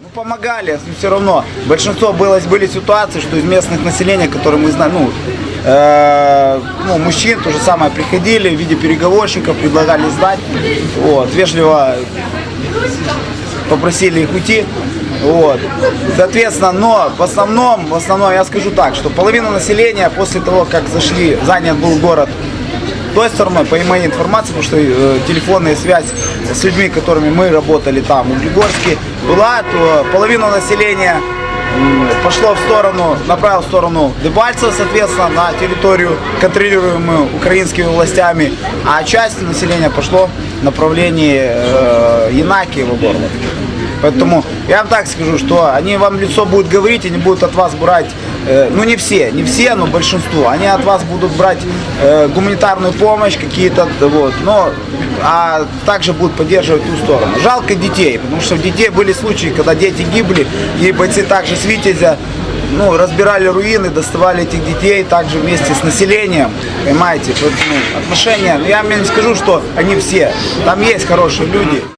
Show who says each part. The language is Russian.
Speaker 1: Ну, помогали, но все равно. Большинство было, были ситуации, что из местных населения, которые мы знаем, ну, э, ну, мужчин то же самое приходили в виде переговорщиков, предлагали сдать. Вот, вежливо попросили их уйти. Вот. Соответственно, но в основном, в основном я скажу так, что половина населения после того, как зашли, занят был город той стороной, по моей информации, потому что э, телефонная связь с людьми, которыми мы работали там, в Югорске, была, то половина населения пошло в сторону, направил в сторону Дебальцева, соответственно, на территорию, контролируемую украинскими властями, а часть населения пошло в направлении э, Янакиева города. Поэтому я вам так скажу, что они вам в лицо будут говорить, они будут от вас брать, э, ну не все, не все, но большинство, они от вас будут брать э, гуманитарную помощь какие-то, вот, но а также будут поддерживать ту сторону. Жалко детей, потому что у детей были случаи, когда дети гибли, и бойцы также с Витязя ну, разбирали руины, доставали этих детей также вместе с населением, понимаете, вот, ну, отношения, ну, я вам не скажу, что они все, там есть хорошие люди.